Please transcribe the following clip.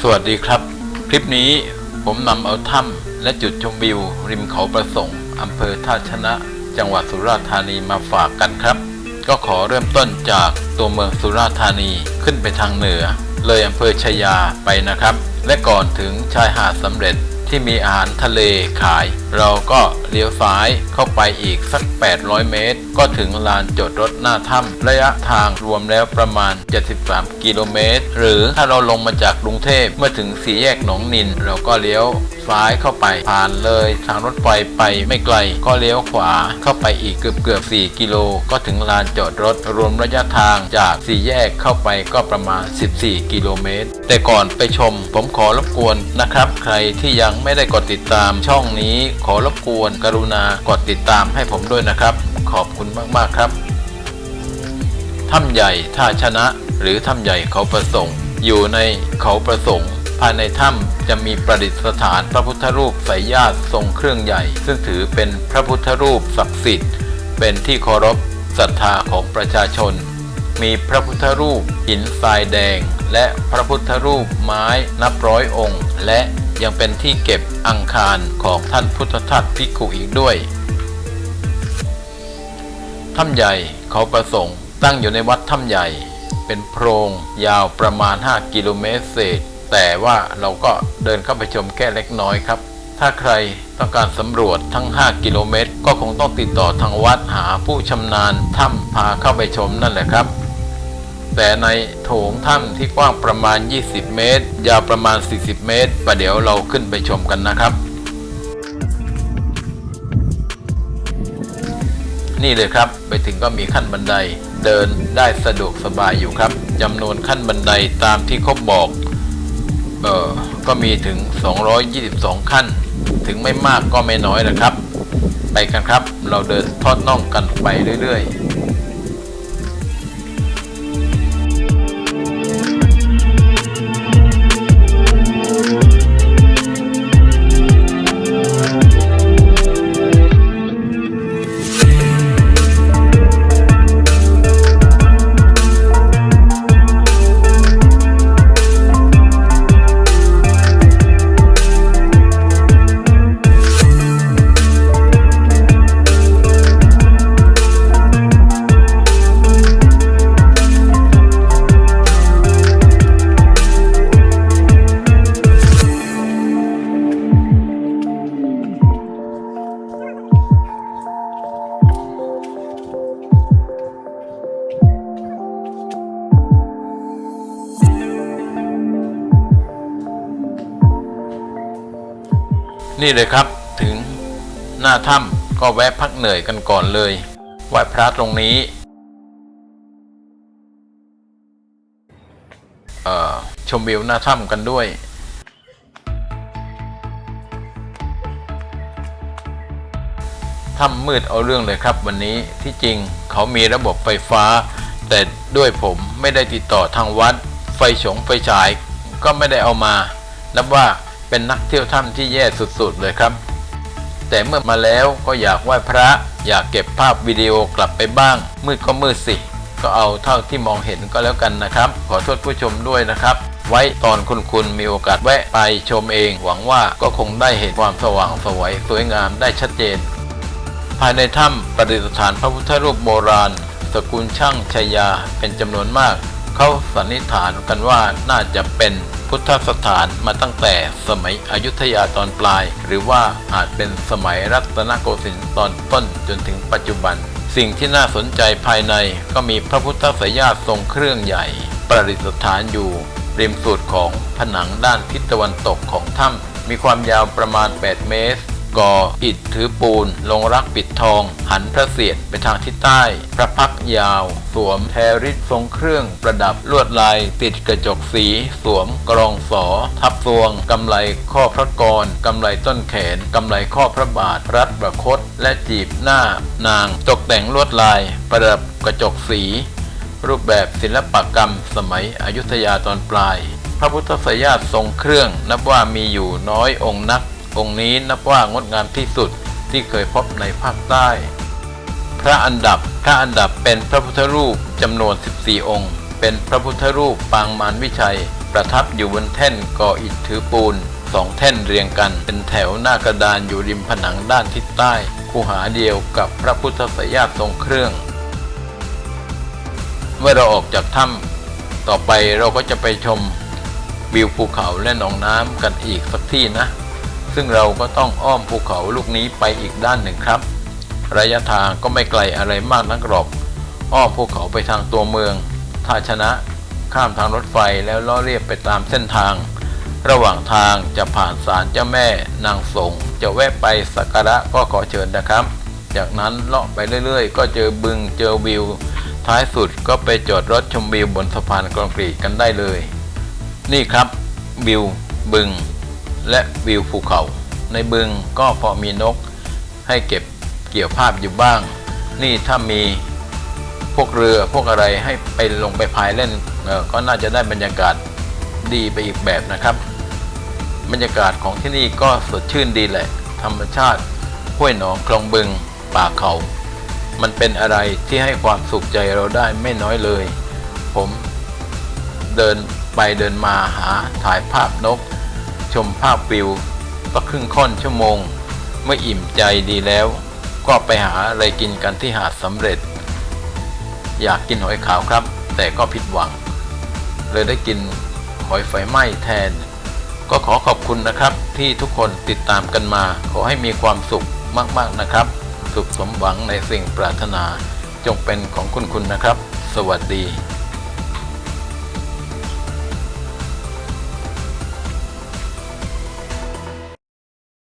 สวัสดีครับ คลิปนี้ผมนำเอาถ้ำและจุดชมวิว ริมเขาประสงค์อำเภอท่าชนะ จังหวัดสุราษฎร์ธานีมาฝากกันครับ ก็ขอเริ่มต้นจากตัวเมืองสุราษฎร์ธานีขึ้นไปทางเหนือ เลยอำเภอชายาไปนะครับ และก่อนถึงชายหาดสำเร็จ ที่มีอาหารทะเลขาย เราก็เลี้ยวซ้ายเข้าไปอีกสัก 800 เมตร ก็ถึงลานจอดรถหน้าถ้ำระยะทางรวมแล้วประมาณ 73 กิโลเมตร หรือถ้าเราลงมาจากกรุงเทพเมื่อถึงสี่แยกหนองนิน เราก็เลี้ยวซ้ายเข้าไป ผ่านเลยทางรถไฟไปไม่ไกล ก็เลี้ยวขวาเข้าไปอีกเกือบเกือบ4กิโล ก็ถึงลานจอดรถรวมระยะทางจากสี่แยกเข้าไปก็ประมาณ 14 กิโลเมตร แต่ก่อนไปชม ผมขอรบกวนนะครับ ใครที่ยังไม่ได้กดติดตามช่องนี้ ขอรบกวน กรุณากดติดตามให้ผมด้วยนะครับ ขอบคุณมาก ๆ ครับถ้ำใหญ่ท่าชนะ หรือถ้ำใหญ่เขาประสงค์ อยู่ในเขาประสงค์ ภายในถ้ำจะมีประดิษฐานพระพุทธรูปสายญาติทรงเครื่องใหญ่ ซึ่งถือเป็นพระพุทธรูปศักดิ์สิทธิ์ เป็นที่เคารพศรัทธาของประชาชน มีพระพุทธรูปหินทรายแดง และพระพุทธรูปไม้นับร้อยองค์ และยังเป็นที่เก็บอังคารของท่านพุทธทาสภิกขุอีกด้วยถ้ำใหญ่เขาประสงค์ตั้งอยู่ในวัดถ้ำใหญ่ เป็นโพรงยาวประมาณ 5 กิโลเมตรเศษ แต่ว่าเราก็เดินเข้าไปชมแค่เล็กน้อยครับ ถ้าใครต้องการสำรวจทั้ง 5 กิโลเมตร ก็คงต้องติดต่อทางวัดหาผู้ชำนาญถ้ำพาเข้าไปชมนั่นแหละครับ แต่ในโถงถ้ำที่กว้างประมาณ 20 เมตร ยาวประมาณ 40 เมตร ประเดี๋ยวเราขึ้นไปชมกันนะครับนี่เลยครับ ไปถึงก็มีขั้นบันได เดินได้สะดวกสบายอยู่ครับจำนวนขั้นบันไดตามที่เขาบอก เออก็มีถึง 222 ขั้น ถึงไม่มากก็ไม่น้อยนะครับ ไปกันครับ เราเดินทอดน่องกันไปเรื่อย ๆ นี่เลยครับถึงหน้าถ้ำก็แวะพักเหนื่อยกันก่อนเลยไหว้พระตรงนี้ เอ่อ ชมวิวหน้าถ้ำกันด้วย ถ้ำมืดเอาเรื่องเลยครับวันนี้ที่จริงเขามีระบบไฟฟ้า แต่ด้วยผมไม่ได้ติดต่อทางวัด ไฟฉงไฟฉายก็ไม่ได้เอามา นับว่า เป็นนักเที่ยวถ้ำที่แย่สุดๆเลยครับ แต่เมื่อมาแล้วก็อยากไหว้พระ อยากเก็บภาพวิดีโอกลับไปบ้าง มืดก็มืดสิ ก็เอาเท่าที่มองเห็นก็แล้วกันนะครับ ขอโทษผู้ชมด้วยนะครับ ไว้ตอนคุณคุณมีโอกาสแวะไปชมเอง หวังว่าก็คงได้เห็นความสว่างสวยสวยงามได้ชัดเจน ภายในถ้ำประดิษฐานพระพุทธรูปโบราณสกุลช่างชายาเป็นจำนวนมาก เขาสันนิษฐานกันว่าน่าจะเป็น พุทธสถานมาตั้งแต่สมัยอยุธยาตอนปลาย หรือว่าอาจเป็นสมัยรัตนโกสินทร์ตอนต้นจนถึงปัจจุบัน สิ่งที่น่าสนใจภายในก็มีพระพุทธสยามทรงเครื่องใหญ่ ประดิษฐานอยู่ริมสุดของผนังด้านทิศตะวันตกของถ้ำมีความยาวประมาณ 8 เมตร ก่ออิฐถือปูน ลงรักปิดทอง หันพระเศียรไปทางทิศใต้ พระพักยาว สวมแทริสทรงเครื่องประดับลวดลาย ติดกระจกสี สวมกรองสอ ทับทรวงกำไลข้อพระกรกำไลต้นแขนกำไลข้อพระบาท รัดประคต และจีบหน้า นาง ตกแต่งลวดลาย ประดับกระจกสี รูปแบบศิลปกรรม สมัยอยุธยาตอนปลาย พระพุทธสยาติทรงเครื่องนับว่ามีอยู่น้อยองค์นัก องค์นี้นับว่างดงามที่สุดที่เคยพบในภาคใต้ พระอันดับ พระอันดับเป็นพระพุทธรูปจำนวน 14 องค์ เป็นพระพุทธรูปปางมารวิชัย ประทับอยู่บนแท่นก่ออิฐถือปูนสองแท่นเรียงกัน เป็นแถวหน้ากระดานอยู่ริมผนังด้านทิศใต้ คูหาเดียวกับพระพุทธสยามทรงเครื่อง เมื่อเราออกจากถ้ำต่อไปเราก็จะไปชมวิวภูเขาและหนองน้ำกันอีกสักที่นะ ซึ่งเราก็ต้องอ้อมภูเขาลูกนี้ไปอีกด้านหนึ่งครับ ระยะทางก็ไม่ไกลอะไรมากนักหรอกอ้อมภูเขาไปทางตัวเมืองถ้าชนะ ข้ามทางรถไฟแล้วล้อเรียบไปตามเส้นทาง ระหว่างทางจะผ่านศาลเจ้าแม่นางสงจะแวะไปสักการะก็ขอเชิญนะครับ จากนั้นเลาะไปเรื่อยๆ ก็เจอบึงเจอวิว ท้ายสุดก็ไปจอดรถชมวิวบนสะพานคอนกรีตกันได้เลย นี่ครับวิวบึง และวิวภูเขา ในบึงก็พอมีนกให้เก็บเกี่ยวภาพอยู่บ้าง นี่ถ้ามีพวกเรือพวกอะไรให้ไปลงไปพายเล่นก็น่าจะได้บรรยากาศดีไปอีกแบบนะครับ บรรยากาศของที่นี่ก็สดชื่นดีแหละ ธรรมชาติห้วยหนองคลองบึงป่าเขา มันเป็นอะไรที่ให้ความสุขใจเราได้ไม่น้อยเลย ผมเดินไปเดินมาหาถ่ายภาพนก ชมภาพวิวสักครึ่งค่อนชั่วโมง เมื่ออิ่มใจดีแล้ว ก็ไปหาอะไรกินกันที่หาดสำเร็จ อยากกินหอยขาวครับ แต่ก็ผิดหวัง เลยได้กินหอยไฟไหม้แทน ก็ขอขอบคุณนะครับที่ทุกคนติดตามกันมา ขอให้มีความสุขมากๆนะครับ สุขสมหวังในสิ่งปรารถนา จงเป็นของคุณคุณนะครับ สวัสดี